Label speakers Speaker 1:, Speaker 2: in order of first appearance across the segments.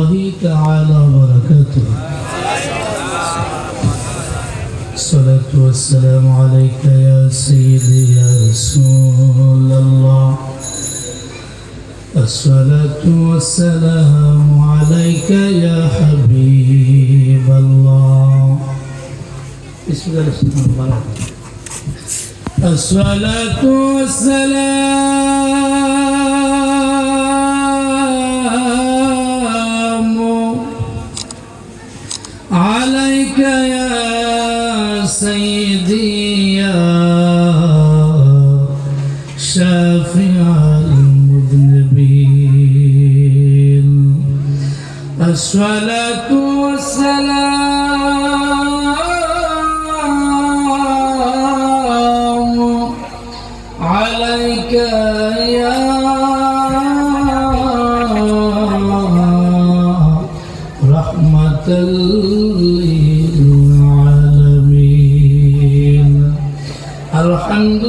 Speaker 1: الله تعالى وبركاته. الصلاة والسلام عليك يا سيدي يا رسول الله. الصلاة والسلام عليك يا حبيب الله. بسم الله الرحمن الرحيم. الصلاة والسلام سيدي يا شافع المذنبين. الصلاة والسلام عليك يا رحمة للعالمين الحمد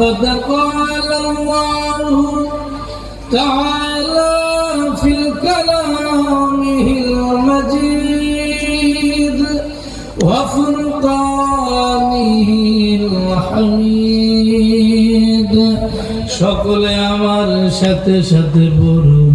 Speaker 1: فقد قال الله تعالى في كلامه المجيد وفرقانه الحميد সকলে আমার সাথে সাথে বলুন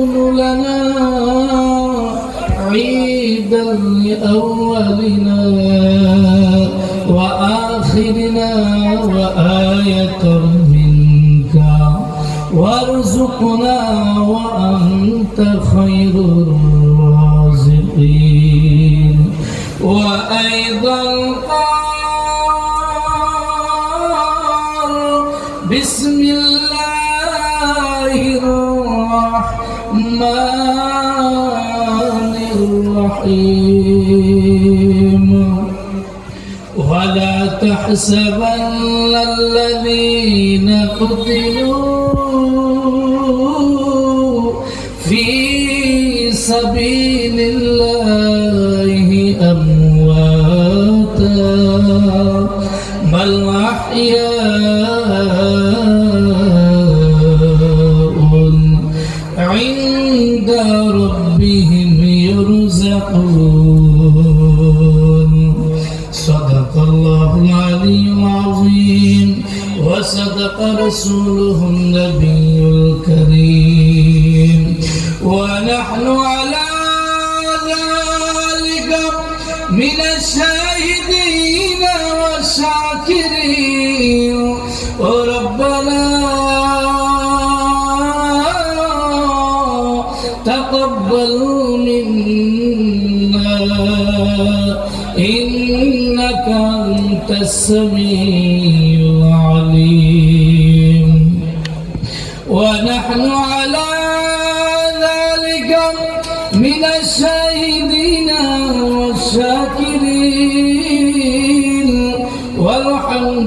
Speaker 1: تكون لنا عيدا لأولنا وآخرنا وآية منك وارزقنا وأنت خير الرازقين الرحيم. ولا تحسبن الذين قتلوا وصدق رسوله النبي الكريم. ونحن على ذلك من الشاهدين والشاكرين. وربنا تقبل منا إنك أنت السميع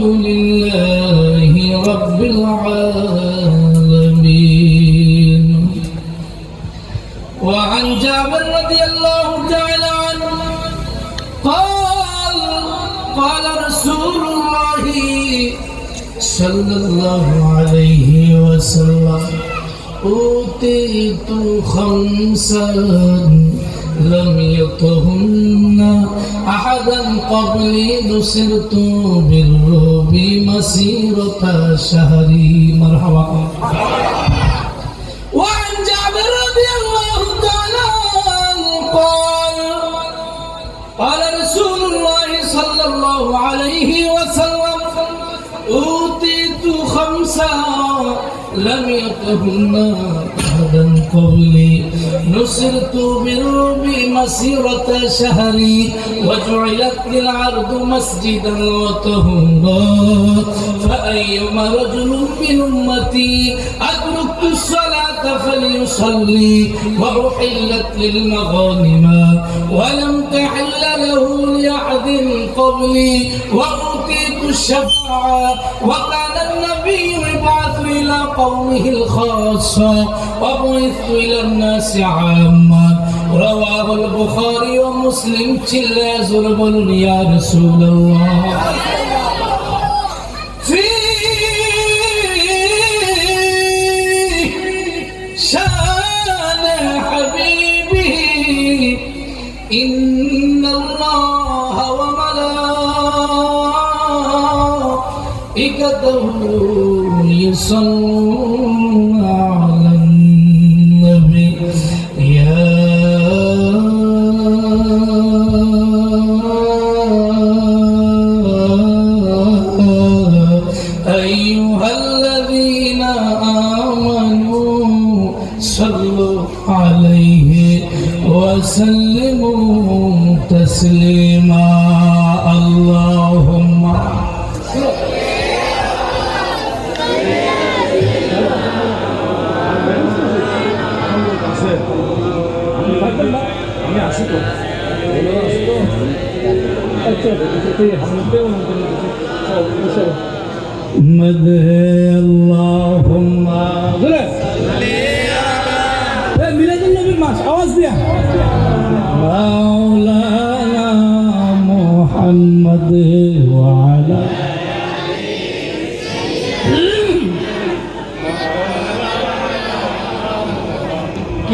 Speaker 1: لله رب العالمين. وعن جابر رضي الله تعالى عنه قال قال رسول الله صلى الله عليه وسلم أوتيت خمسا لم يطهن أحدا قبلي نصرت بالرعب مسيرة شهري مرحبا وعن جابر رضي الله تعالى عنه قال قال رسول الله صلى الله عليه وسلم أوتيت خمسا لم يطهن أحدا قبلي. نصرت بالرب مسيرة شهري وجعلت للعرض مسجدا وطهورا فأيما رجل من أمتي أدركت الصلاة فليصلي وأحلت للمغانم ولم تحل له لأحد قبلي. وأوتيت الشفاعة وكان النبي قومه الخاصة وبعثت إلى الناس عامة. رواه البخاري ومسلم تلا زربل يا رسول الله. في شأن حبيبه إن الله وملائكته يصلون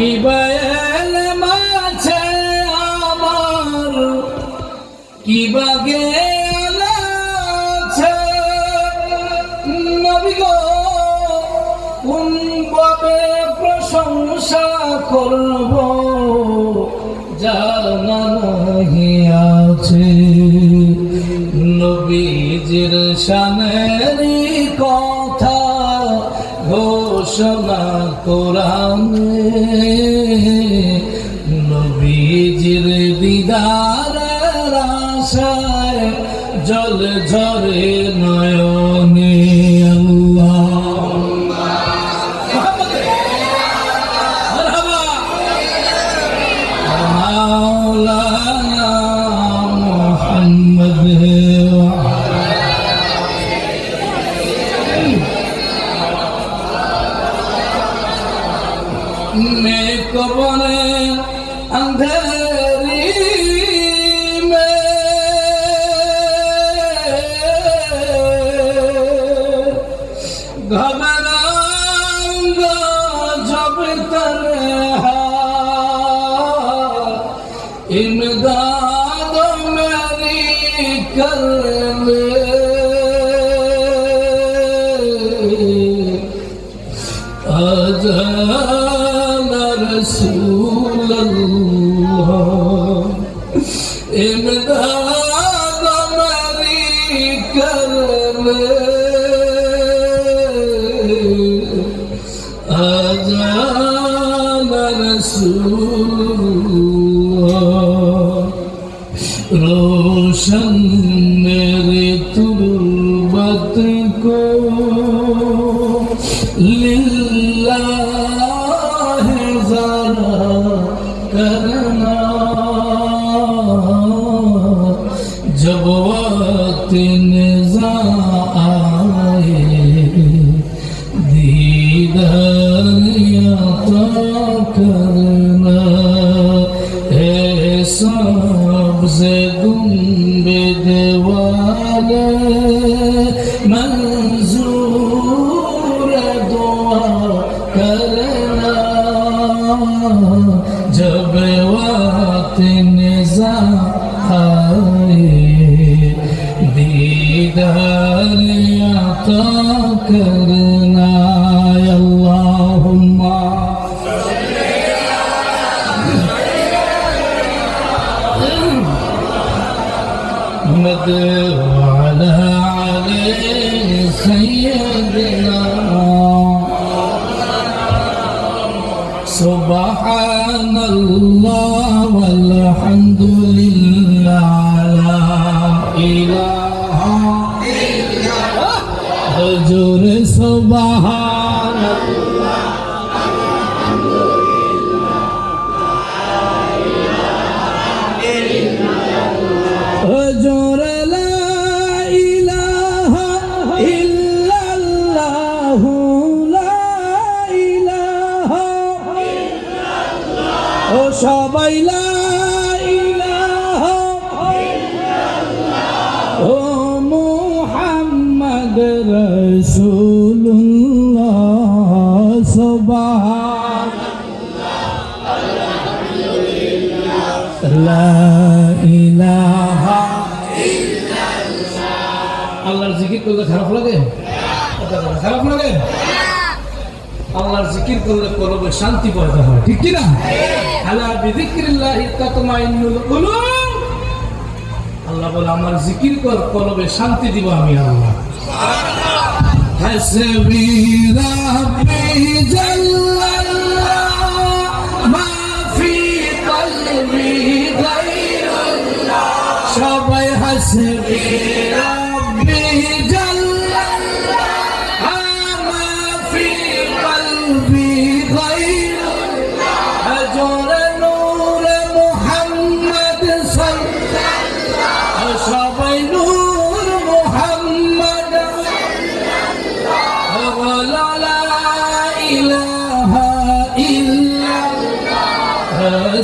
Speaker 1: কি বায়াল মাছে আমার? কি বাগে আছে নবী গো, কোন ভাবে প্রশংসা করব? জানা নাহি আছে। নবীজির শানেরই আশায় জল ঝরে নয়নে। रोशन मेरे the ইলাহা আল্লাহর জিকির করলে খারাপ লাগে? খারাপ লাগে? আল্লাহর জিকির করলে কলবে শান্তি পয়দা হয়, ঠিক কি না আলা বিযিকরিল্লাহি তাতমাইন্নুল কুলুব আল্লাহ বলে, আমার জিকির কর, কলবে শান্তি দিব আমি আল্লাহ হাসবি রাব্বি জাল্লাল্লাহ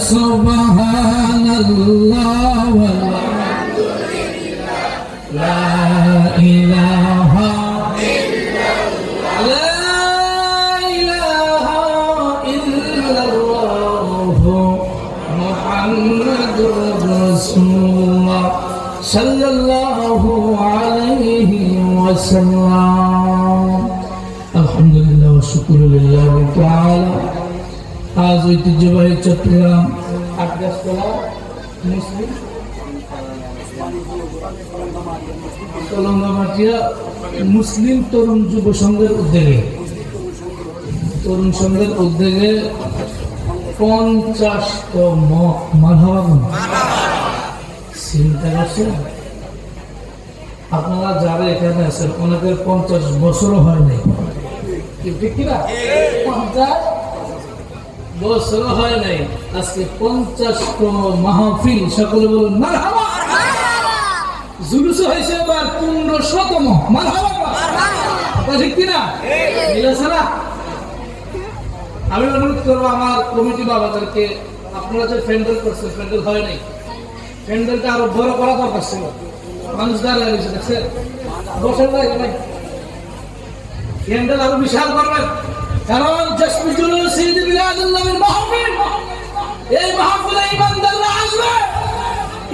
Speaker 1: سبحان الله والحمد لله لا إله إلا الله لا إله إلا الله محمد رسول الله صلى الله عليه وسلم الحمد لله والشكر لله تعالى আজ ঐতিহ্যবাহী চট্টগ্রাম আটগাছতলা মুসলিম মুসলিম তরুণ যুব সংঘের উদ্যোগে, তরুণ সংঘের উদ্যোগে পঞ্চাশতম আপনারা যারা এখানে আছেন, অনেকের পঞ্চাশ বছরও হয় নাই ঠিক কিনা পঞ্চাশ বছরও হয় নাই। আজকে পঞ্চাশতম মাহফিল সকলে বলুন মারহাবা! জুলুস হয়েছে এবার পনেরো শতম মারহাবা! ঠিক কিনা? মিলেছে না আমি অনুরোধ করব আমার কমিটি বাবাদেরকে আপনারা যে প্যান্ডেল করছেন প্যান্ডেল হয় নাই। প্যান্ডেলটা আরও বড় করা দরকার ছিল। মানুষ দাঁড়িয়ে রয়েছে দেখছেন? বসে নাই প্যান্ডেল আরও বিশাল করবেন। কারণ জশ্মি জুলুস ঈদ মিলাদুল্লাহের মাহফিল। এই মাহফিলে ইমানদাররা আসবে।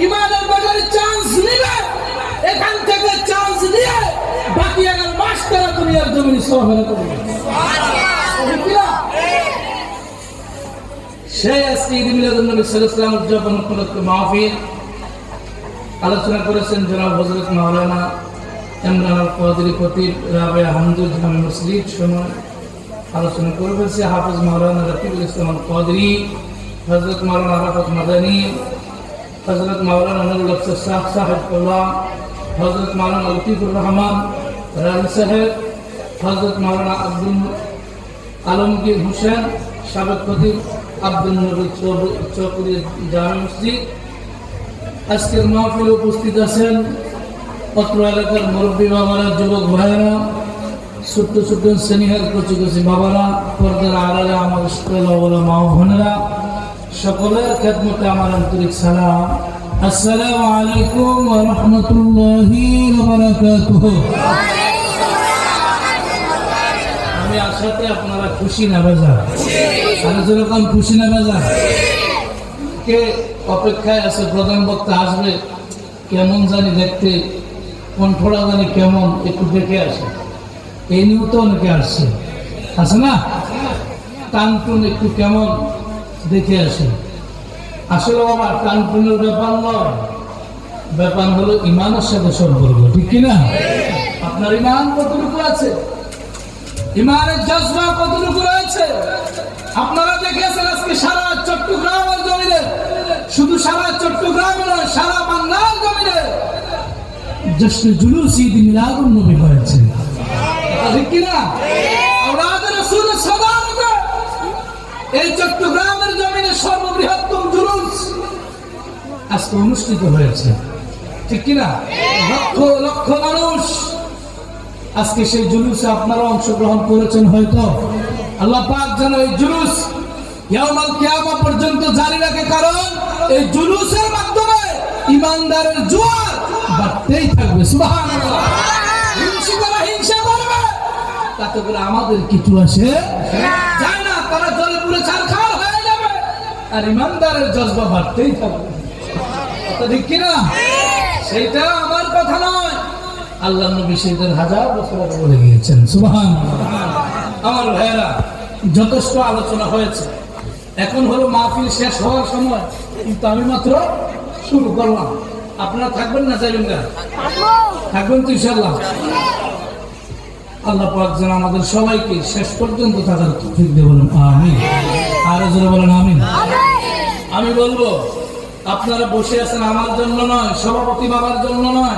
Speaker 1: ইমানের বাজারে চান্স নিবে। এখান থেকে চান্স নিয়ে বাকি এগারো মাস তারা দুনিয়ার জমিন সহযোগিতা করবে? সেই আজকে ঈদ মিলাদুল নবী সাল্লাল্লাহু উদযাপন উপলক্ষে মাহফিল। আলোচনা করেছেন জনাব হযরত মাওলানা ইমরান আল কাদরি খতিব রাবে হামদুল জামি মসজিদ সময়। আলোচনা করবেন সে হাফেজ মাওলানা রফিকুল ইসলাম কাদরি হযরত মাওলানা আরাফাত মাদানী, হযরত মাওলানা নুরুল আফসার শাহ সাহেবুল্লাহ হযরত মাওলানা লতিফুর রহমান রানী সাহেব, হযরত মাওলানা আব্দুল আলমগীর হোসেন, সাবেক খতিব আব্দুল নবী চৌধুরী জামে মসজিদ। আজকের মাহফিলে উপস্থিত আছেন অত্র এলাকার মুরব্বী বাবারা, যুবক ভাইয়েরা ছোট্ট ছোট্ট শ্রেণীহার কচি কচি বাবারা, পর্দার আড়ালে আমার স্কুল মা বোনেরা, সকলের খেদমতে আমার আন্তরিক সালাম। আসসালামু আলাইকুম ওয়া রাহমাতুল্লাহি ওয়া বারাকাতুহু। আমি আশাতে আপনারা খুশি না বেজা? আমি যেরকম খুশি না বেজা? কে অপেক্ষায় আছে, প্রধান বক্তা আসবে, কেমন জানি দেখতে, কণ্ঠটা জানি কেমন, একটু দেখে আসে এই নিয়েও তো অনেকে আসছে। আছে না? টানটুন একটু কেমন দেখে আসে আসলে আমার টানটুনের ব্যাপার নয়। ব্যাপার হলো ইমানের সাথে সম্পর্ক, ঠিক কিনা? আপনার ইমান কতটুকু আছে? ইমানের জজবা কতটুকু রয়েছে? আপনারা দেখেছেন আজকে সারা চট্টগ্রামের জমিনে? শুধু সারা চট্টগ্রামে নয়, সারা বাংলার জমিনে। জশ্ন জুলুস ঈদ মিলাদুন নবী হয়েছে। আজকে অনুষ্ঠিত হয়েছে। ঠিক কিনা লক্ষ লক্ষ মানুষ আজকে সেই জুলুসে আপনারা অংশগ্রহণ করেছেন হয়তো। আল্লাহ পাক যেন এই জুলুস ইয়ামাল কিয়ামা পর্যন্ত জারি রাখে, কারণ এই জুলুসের মাধ্যমে ইমানদারের জোয়ার বাড়তেই থাকবে। সুবহানাল্লাহ। তাতে করে আমাদের কিছু আসে? যায় না তারা জলে পুরে ছারখার হয়ে যাবে। আর ইমানদারের জজবা বাড়তেই থাকবে। কথা ঠিক কিনা? সেইটা আমার কথা নয়। আল্লাহ নবী সেইদের হাজার বছর আগে বলে গিয়েছেন সুবহান আমার ভাইয়েরা যথেষ্ট আলোচনা হয়েছে। এখন হলো মাহফিল শেষ হওয়ার সময়। কিন্তু আমি মাত্র শুরু করলাম। আপনারা থাকবেন না চাইবেন না থাকবেন তো ইনশাল্লাহ আল্লাহ পাক যেন আমাদের সবাইকে শেষ পর্যন্ত থাকার তৌফিক দিয়ে বলুন আমিন। আর জোরে বলেন আমিন। আমি বলব আপনারা বসে আছেন আমার জন্য নয় সভাপতি বাবার জন্য নয়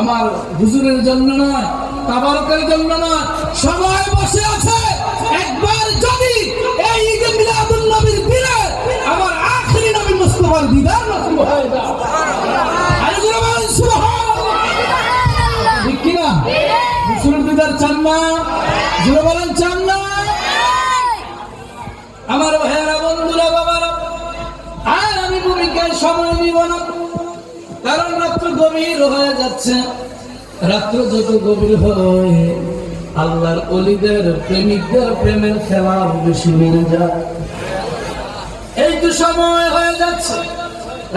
Speaker 1: আমার হুজুরের জন্য নয় তাবারকের জন্য নয় সবাই বসে আছে। একবার যদি এই ঈদে মিলাদুন নবীর দিনে আমার আখেরি নবী মুস্তাফার দিদার নসিব হয়ে যায়। চান না জোরে বলেন চান না আমার ভাইয়েরা, বন্ধুরা, বাবারা, আর আমি ভূমিকায় সময় নিব না, কারণ রাত্র গভীর হয়ে যাচ্ছে। রাত্র যত গভীর হয়, আল্লাহর অলিদের, প্রেমিকদের প্রেমের খেলা বেশি বেড়ে যায়। এই তো সময় হয়ে যাচ্ছে।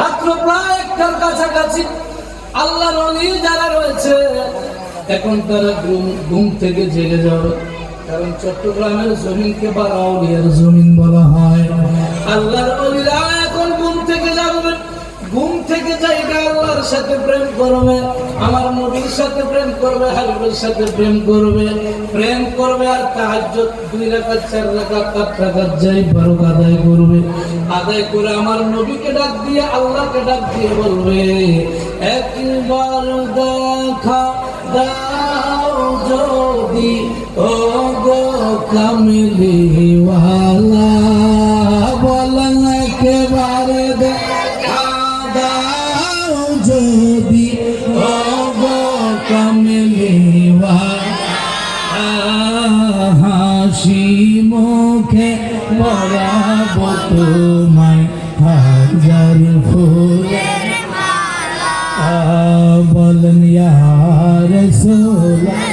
Speaker 1: রাত্র প্রায় একটার কাছাকাছি। আল্লাহর অলি যারা রয়েছে এখন তারা ঘুম থেকে জেগে যাবে। কারণ চট্টগ্রামের জমিনকে বারাউলিয়ার জমিন বলা হয়। আল্লাহ এখন ঘুম থেকে যাবে ঘুম থেকে জায়গা আল্লাহর সাথে প্রেম করবে, আমার নবীর সাথে প্রেম করবে, হাবিবের সাথে প্রেম করবে প্রেম করবে আর তাহাজ্জুদ দুই রাকাত, চার রাকাত আট রাকাত যাই বারো আদায় করবে। আদায় করে আমার নবীকে ডাক দিয়ে, আল্লাহকে ডাক দিয়ে বলবে, একবার দেখা দাও যদি ও গো কামলিওয়ালা বলেন 走来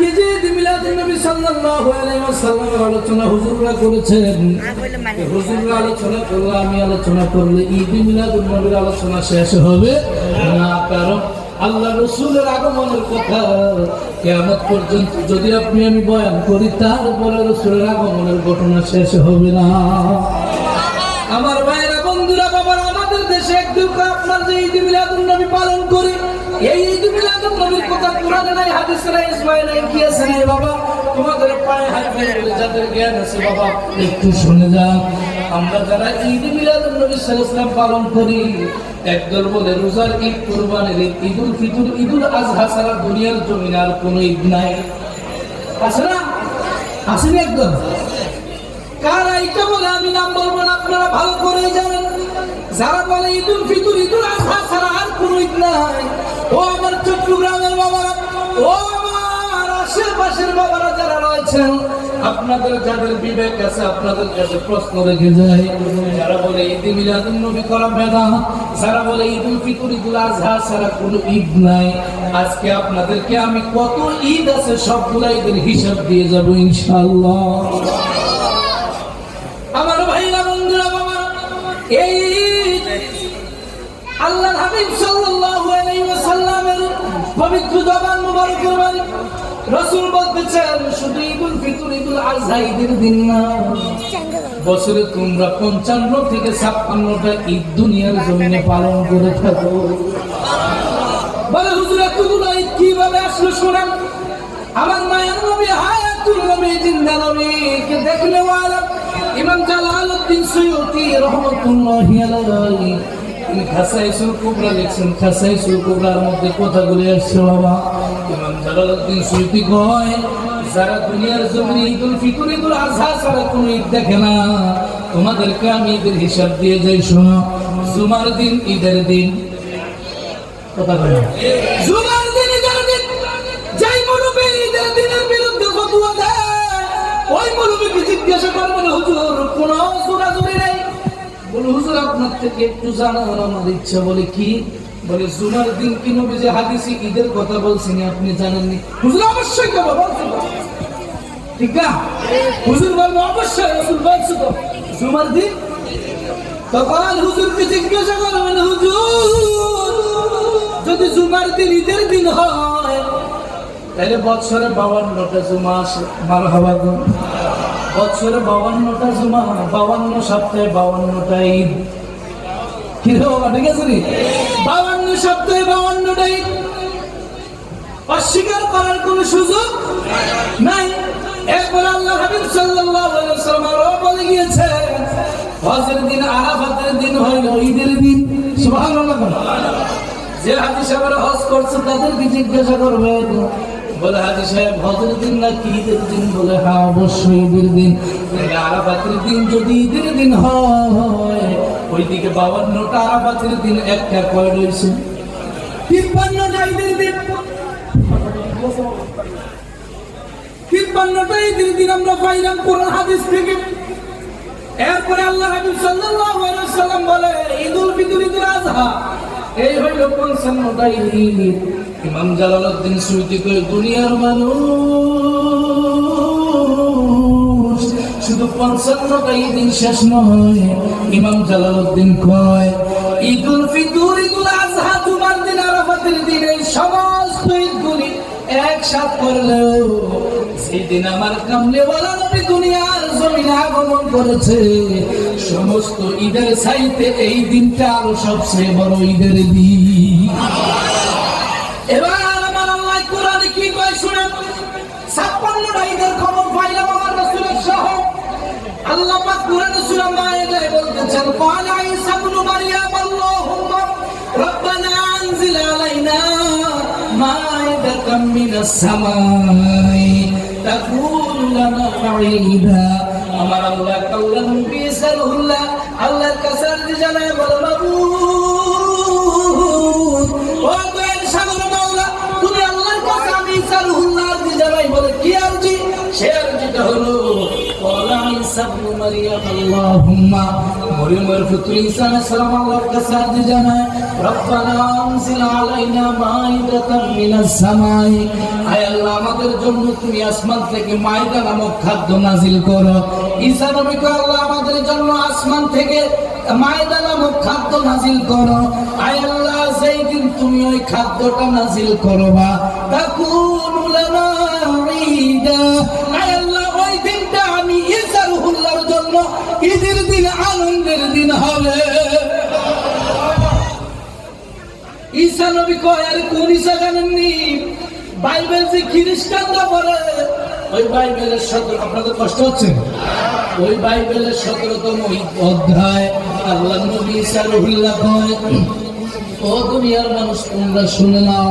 Speaker 1: আজকে যে মিলাদুন নবী সাল্লাল্লাহু আলাইহি ওয়াসাল্লামের আলোচনা হুজুররা করেছেন হুজুররা আলোচনা করলে আমি আলোচনা করলে ঈদ মিলাদুন নবীর আলোচনা শেষ হবে। না কারণ আল্লাহ রসুলের আগমনের কথা কেমন পর্যন্ত যদি আপনি আমি বয়ান করি তারপরে রসুলের আগমনের ঘটনা শেষ হবে না। আমার ভাইরা বন্ধুরা বাবার আমাদের দেশে এক দুঃখ আপনার যে ঈদ মিলাদুন নবী পালন করি ঈদ দুনিয়ার জমিনে আর ঈদ নাই। আছে না? আছে না এটা বলে আমি নাম বলব না, আপনারা ভালো করে জানেন। যারা বলে ঈদুল ফিতর, ঈদুল আজহা ছাড়া আর কোনো ঈদ নাই। ও আমার চট্টগ্রামের বাবারা ও আমার আশেপাশের বাবারা যারা রয়েছেন, আপনাদের যাদের বিবেক আছে, আপনাদের কাছে প্রশ্ন রেখে যায় বলে ঈদ কোনো ঈদ নাই। আজকে আপনাদেরকে আমি কত ঈদ আছে সবগুলা ঈদের হিসাব দিয়ে যাব ইনশাআল্লাহ। আমার ভাইরা, বন্ধুরা এই আল্লাহ পবিত্র রাসূল বলতেছেন, শুধু ঈদুল ফিতর, ঈদুল আযহা ঈদের দিন না। বছরে তোমরা পঞ্চান্ন থেকে ছাপ্পান্নটা ঈদ দুনিয়ার জমিনে পালন করে থাকো। বলে, হুজুর, এতগুলো ঈদ কীভাবে আসলো শোনান? আমার মায়ের নবী, হায়াতুল নবী, জিন্দা নবীকে দেখলে ওয়ালা? ইমাম জালালউদ্দিন সুয়ুতি, রহমাতুল্লাহি আলাইহি। তিনি খাসাইসুল কুবরা লিখছেন খাসাইসুল কুবরার মধ্যে কথাগুলি আসছে বাবা। ইমাম জালালউদ্দিন সুয়ুতি কয়, যারা দুনিয়ার জমিনে ঈদুল ফিতর, ঈদুল আজহা ছাড়া কোনো দেখে না। তোমাদেরকে আমি ঈদের হিসাব দিয়ে যাই, শোনো। জুমার দিন, ঈদের দিন। কথা বলে যাই মরবে ঈদের দিনের বিরুদ্ধে জিজ্ঞাসা করবেন, হুজুর, কোন জোরাজুরি নেই? বলে, হুজুর, আপনার থেকে একটু জানার আমার ইচ্ছা। বলে, কি? বলে, জুমার দিন কি নবী যে হাদিসে ঈদের কথা বলছেন আপনি জানেননি? হুজুর, অবশ্যই কেবল বলছেন ঠিক না? হুজুর বলবে, অবশ্যই রসুল বলছে তো। জুমার দিন? তখন হুজুরকে জিজ্ঞাসা করবেন হুজুর, যদি জুমার দিন ঈদের দিন হয়, তাহলে বছরে বাউান্নটা জুমা আসে মার গো বছরে বাউান্নটা জুমা বাউান্ন সপ্তাহে বাউান্নটা ঈদ। কি রে বাবা, ঠিক আছে সপ্তাহে বাউান্নটা ঈদ। অস্বীকার করার কোনো সুযোগ নাই। এরপর আল্লাহ হাবিব সাল্লাল্লাহু আলাইহি ওয়াসাল্লাম বলে গিয়েছে, হজের দিন, আরাফাতের দিন হইল ঈদের দিন। সুবহানাল্লাহ যে হাজি সাহেবের হজ করছে, তাদেরকে জিজ্ঞাসা করবে বলে হাজি সাহেব হজের দিন না কি ঈদের দিন? বলে হ্যাঁ অবশ্যই ঈদের দিন। আরাফাতের দিন যদি ঈদের দিন হয়, ওইদিকে বাবান্নটা আরাফাতের দিন একটা কয় রয়েছে। তিপ্পান্নটা ঈদের দিন। তিপ্পান্নটা ঈদের দিন আমরা পাইলাম কোরআন হাদিস থেকে। এরপরে আল্লাহ হাবিব সাল্লাল্লাহু আলাইহি সাল্লাম বলে, ঈদুল ফিতর, ঈদুল আযহা। এই হইল পঞ্চান্নটা ঈদ। ইমাম জালালউদ্দিন সুয়ুতি কই দুনিয়ার মানুষ শুধু পঞ্চান্নটা ঈদ শেষ নয়। ইমাম জালালউদ্দিন কয়, ঈদুল ফিতর, ঈদুল আযহা জুমার দিন, আরাফাতের দিন সমস্ত ঈদগুলি একসাথ করলেও সেদিন আমার কামলে বলা নবী দুনিয়ার জমিনে আগমন করেছে, সমস্ত ঈদের সাইতে এই দিনটা আরও সবচেয়ে বড় ঈদের দিন। এবার আমার আল্লাহ কোরআনে কি কয় শুনেন? ছাপ্পান্নটা ঈদের খবর পাইলাম আমার রাসূলের সহ। আল্লাহ পাক কোরআনে সূরা মায়েদায় বলতেছেন ক্বালা ঈসা ইবনু মারইয়াম রাব্বানা আনজিল আলাইনা মাইদাতাম মিনাস সামাই তাকুনু লানা ঈদা আমার আল্লাহ কাল্লাম বিসারহুল্লাহ, আল্লাহর কাছে জানায় বলে اللهم مريم الفطر عيسى عليه السلام الله كساد جنا ربنا انزل علينا مائدة من السماء আয় আল্লাহ আমাদের জন্য তুমি আসমান থেকে মাইদা নামক খাদ্য নাজিল করো ঈসা নবীকে আল্লাহ আমাদের জন্য আসমান থেকে মাইদা নামক খাদ্য নাজিল করো আয় আল্লাহ সেই দিন তুমি ওই খাদ্যটা নাজিল করবা তাকুনু লানা ঈদের দিন আনন্দের দিন হবে। নবী কয়, আর কোন জানেননি? বাইবেল যে ওই বাইবেলের সতেরো আপনাদের কষ্ট হচ্ছে? ওই বাইবেলের সতেরোতম অধ্যায় আল্লাহ নবী ঈসা রহুল্লাহ কয়, ও দুনিয়ার মানুষ, তোমরা শুনে নাও।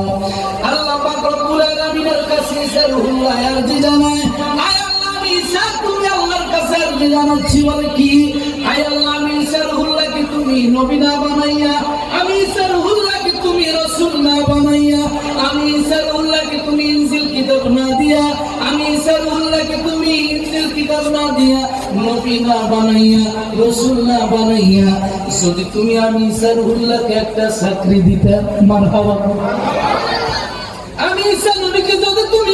Speaker 1: আল্লাহ পাক রব্বুল আলামিনের কাছে ঈসা রহুল্লাহ জানায়, আয় আল্লাহ ঈসা আপনাকে জানাচ্ছি বলে কি? আমি ইসারুল্লাহকে তুমি নবী না বানাইয়া, আমি ইসারুল্লাহকে তুমি রসুল না বানাইয়া, আমি ইসারুল্লাহকে তুমি ইনজিল কিতাব না দিয়া, আমি ইসারুল্লাহকে তুমি ইনজিল কিতাব না দিয়া নবী না বানাইয়া, রসুল না বানাইয়া, যদি তুমি আমি ইসারুল্লাহকে একটা চাকরি দিতে মারহাবা। আমি ঈসা নবীকে যদি তুমি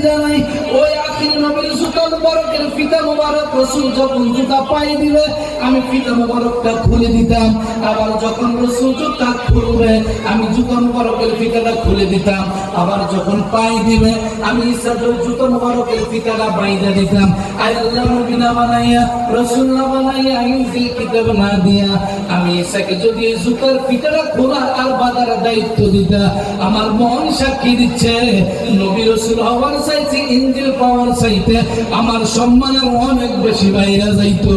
Speaker 1: জানাই ওই আখির জুতা মুবারকের ফিতা মুবারক, রসুল যখন জুতা আমি ফিতা মুবারকটা খুলে দিতাম। আবার যখন রসুল জুতা খুলবে, আমি জুতা মুবারকের ফিতাটা খুলে দিতাম। আবার যখন পায়ে দিবে, আমি ইসা জুতা মুবারকের ফিতাটা বাইদা দিতাম। আই আল্লাহ নবী না বানাইয়া, রসুল না বানাইয়া, ইনজিল কিতাব না দিয়া, আমি ইসাকে যদি জুতার ফিতাটা খোলা আর বাঁধার দায়িত্ব দিতা আমার মন সাক্ষী দিচ্ছে, নবী রসুল হওয়ার চাইতে, ইনজিল পাওয়ার চাইতে আমার সম্মানের অনেক বেশি বাইরে যাইতো।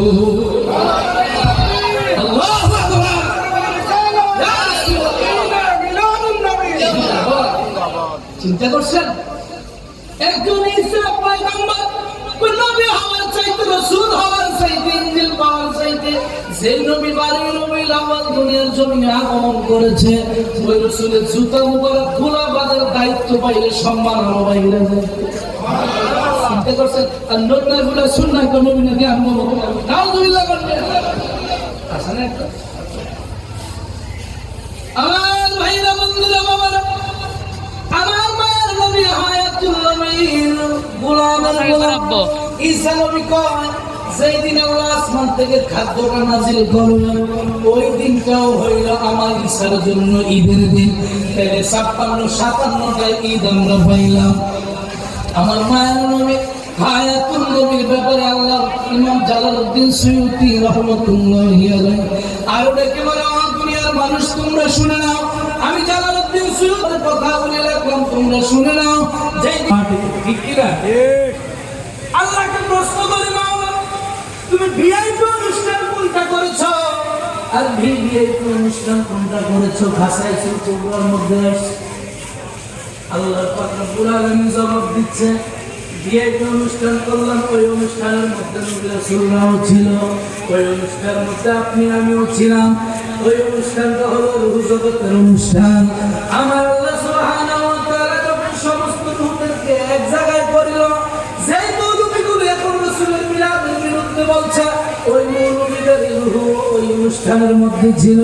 Speaker 1: চিন্তা করছেন? একজন হওয়ার হওয়ার চাইতে পাওয়ার চাইতে দুনিয়ার আগমন করেছে জুতা মুবারক খোলা বাঁধার দায়িত্ব পাইলে সম্মান আরও বাইরে যায়। চিন্তা করছেন আর নতুনগুলা শুননা কোন নবী নাকি আমি নাউজুবিল্লাহ করবে আসলে একটা আমার ভাইরা বন্ধুরা বাবারা আমার মায়ের নবী হায়াতুল নবীর গোলামের গোলাম ঈসা নবী কয় যেই দিন আল্লাহ আসমান থেকে খাদ্যটা নাজিল করলেন ওই দিনটাও হইল আমার ঈশার জন্য ঈদের দিন। তাহলে ছাপ্পান্ন সাতান্নটা ঈদ আমরা পাইলাম। আমার মায়ের নবী হায়াতুল নবীর ব্যাপারে আল্লাহ ইমাম জালালউদ্দিন সৈয়দি রহমাতুল্লাহি আলাইহি। আর ডেকে বলে আমার দুনিয়ার মানুষ তোমরা শুনে নাও। আমি জালালউদ্দিন সৈয়দের কথা বলে রাখলাম তোমরা শুনে নাও। যে ঠিক কি না? আল্লাহকে প্রশ্ন করি মাওলা তুমি ভিআইপি অনুষ্ঠান কোনটা করেছ? আর ভিভিআইপি অনুষ্ঠান কোনটা করেছ? ভাষায় চোখের মধ্যে আল্লাহ পাক রব্বুল আলামিন জবাব দিচ্ছে বিয়েতে অনুষ্ঠান করলাম, ওই অনুষ্ঠানের মধ্যে নবী ছিল। ওই অনুষ্ঠানের মধ্যে আমিও ছিলাম। ওই অনুষ্ঠানটা হলো রুহ জগতের অনুষ্ঠান। আমার অনুষ্ঠানের মধ্যে ছিল,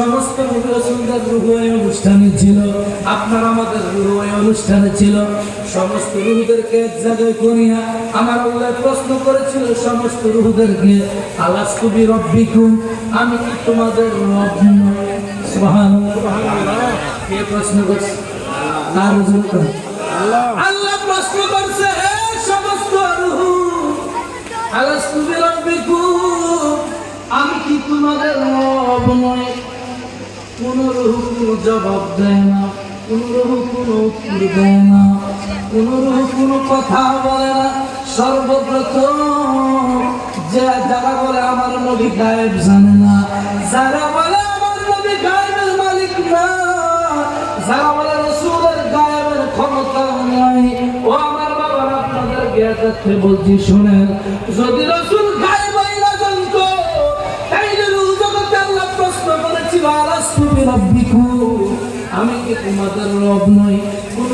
Speaker 1: সমস্ত রাসূলদের রুহ অনুষ্ঠানে ছিল, আপনার আমাদের রুহ অনুষ্ঠানে ছিল, সমস্ত রুহদেরকে এক জায়গায় করিয়া আমার আল্লাহ প্রশ্ন করেছিল, সমস্ত রুহদেরকে আলাস্তু বি রব্বিকুম, আমি কি তোমাদের রব কে প্রশ্ন করছে? জোরে আল্লাহ প্রশ্ন করছে, হে সমস্ত রুহ আলাস্তু বি রব্বিকুম। কি তোমাদের রব নই কোন রুহ জবাব দেয় না, কোন রুহ উত্তর দেয় না, কোন রুহ কথা বলে না। সর্বপ্রথম যে যারা বলে আমার নবী গায়েব জানে না, যারা বলে আমার নবী গায়েবের মালিক না, যারা বলে রসুলের গায়েবের ক্ষমতা নাই, ও আমার বাবার আপনাদের জ্ঞাতার্থে বলছি, শুনেন, যদি রসুল গায়েব বিরাব্বিকুম আমি কি তোমাদের রব নই? কোন